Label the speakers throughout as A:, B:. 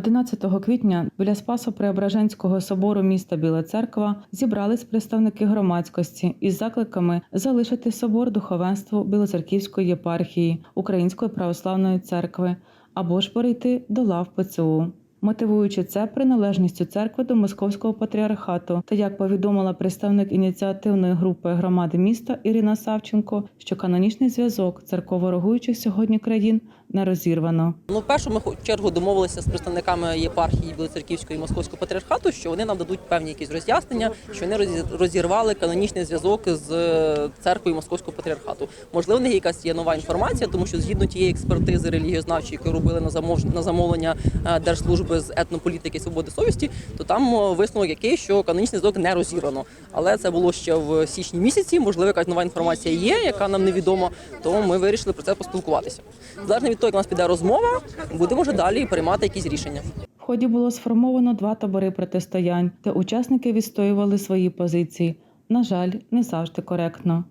A: 11 квітня біля Спасо-Преображенського собору міста Біла Церква зібрались представники громадськості із закликами залишити собор духовенству Білоцерківської єпархії Української православної церкви або ж перейти до лав ПЦУ. Мотивуючи це приналежністю церкви до московського патріархату, та як повідомила представник ініціативної групи громади міста Ірина Савченко, що канонічний зв'язок церково-рогуючих сьогодні країн не розірвано.
B: Ну, в першу ми чергу домовилися з представниками єпархії Білоцерківського і Московського патріархату, що вони нам дадуть певні якісь роз'яснення, що вони розі- розірвали канонічний зв'язок з е, церквою Московського патріархату. Можливо, них якась є нова інформація, тому що згідно тієї експертизи релігієзнавчої, яку робили на замов... замовлення е, Держслужби з етнополітики свободи совісті, то там е, висновок який, що канонічний зв'язок не розірвано. Але це було ще в січні місяці. Можливо, якась нова інформація є, яка нам невідома. То ми вирішили про це поспілкуватися. Залежно від того, як у нас піде розмова, будемо вже далі приймати якісь рішення.
A: В ході було сформовано два табори протистоянь, де учасники відстоювали свої позиції. На жаль, не завжди коректно.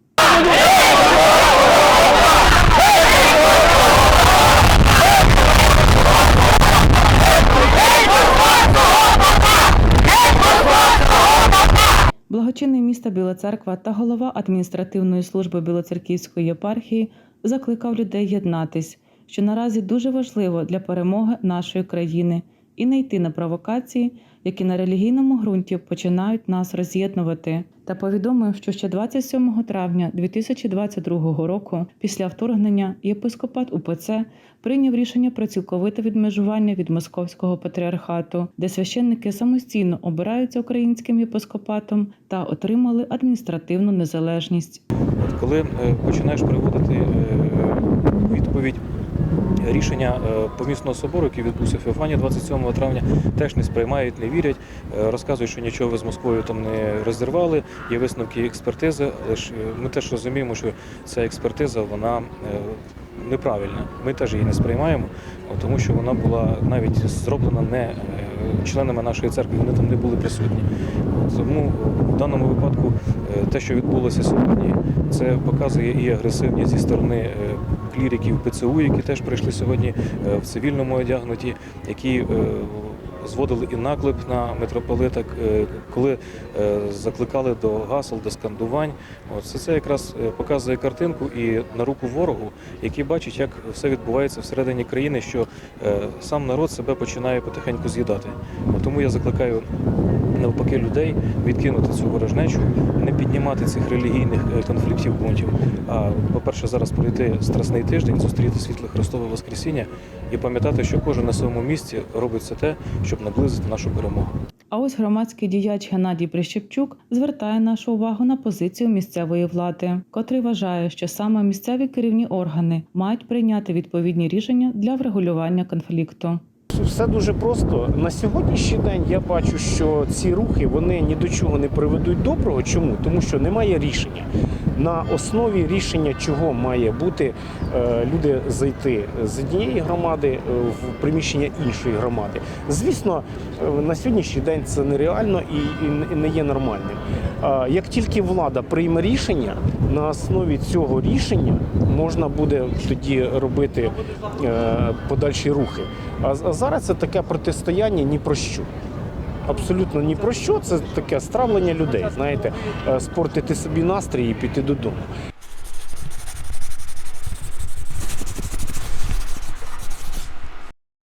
A: Благочинний міста Біла Церква та голова адміністративної служби Білоцерківської єпархії закликав людей єднатись, що наразі дуже важливо для перемоги нашої країни, і не йти на провокації, які на релігійному ґрунті починають нас роз'єднувати. Та повідомив, що ще 27 травня 2022 року, після вторгнення, єпископат УПЦ прийняв рішення про цілковите відмежування від московського патріархату, де священники самостійно обираються українським єпископатом та отримали адміністративну незалежність.
C: От коли е, починаєш приводити е, відповідь рішення е, помісного собору, який відбувся в Феофані 27 травня, теж не сприймають, не вірять, е, розказують, що нічого ви з Москвою там не розірвали. Є висновки експертизи, е, ми теж розуміємо, що ця експертиза вона неправильна. Ми теж її не сприймаємо, тому що вона була навіть зроблена не членами нашої церкви, вони там не були присутні. Тому в даному випадку те, що відбулося сьогодні, це показує і агресивність зі сторони кліриків ПЦУ, які теж прийшли сьогодні е, в цивільному одягнуті, які е, зводили і наклеп на митрополита, е, коли закликали до гасел, до скандувань. От все це якраз показує картинку і на руку ворогу, який бачить, як все відбувається всередині країни, що сам народ себе починає потихеньку з'їдати. Тому я закликаю навпаки людей відкинути цю ворожнечу, не піднімати цих релігійних е, конфліктів бунтів. А по-перше, зараз пройти страсний тиждень, зустріти світле Христове Воскресіння і пам'ятати, що кожен на своєму місці робить все те, щоб наблизити нашу перемогу.
A: А ось громадський діяч Геннадій Прищепчук звертає нашу увагу на позицію місцевої влади, котрий вважає, що саме місцеві керівні органи мають прийняти відповідні рішення для врегулювання конфлікту.
D: Все дуже просто. На сьогоднішній день я бачу, що ці рухи вони ні до чого не приведуть доброго. Чому? Тому що немає рішення. На основі рішення, чого має бути е, люди зайти з однієї громади е, в приміщення іншої громади. Звісно, е, на сьогоднішній день це нереально і, не- є нормальним. Як тільки влада прийме рішення, на основі цього рішення можна буде тоді робити подальші рухи. А зараз це таке протистояння ні про що. Абсолютно ні про що. Це таке стравлення людей. Знаєте, е, спортити собі настрій і піти додому.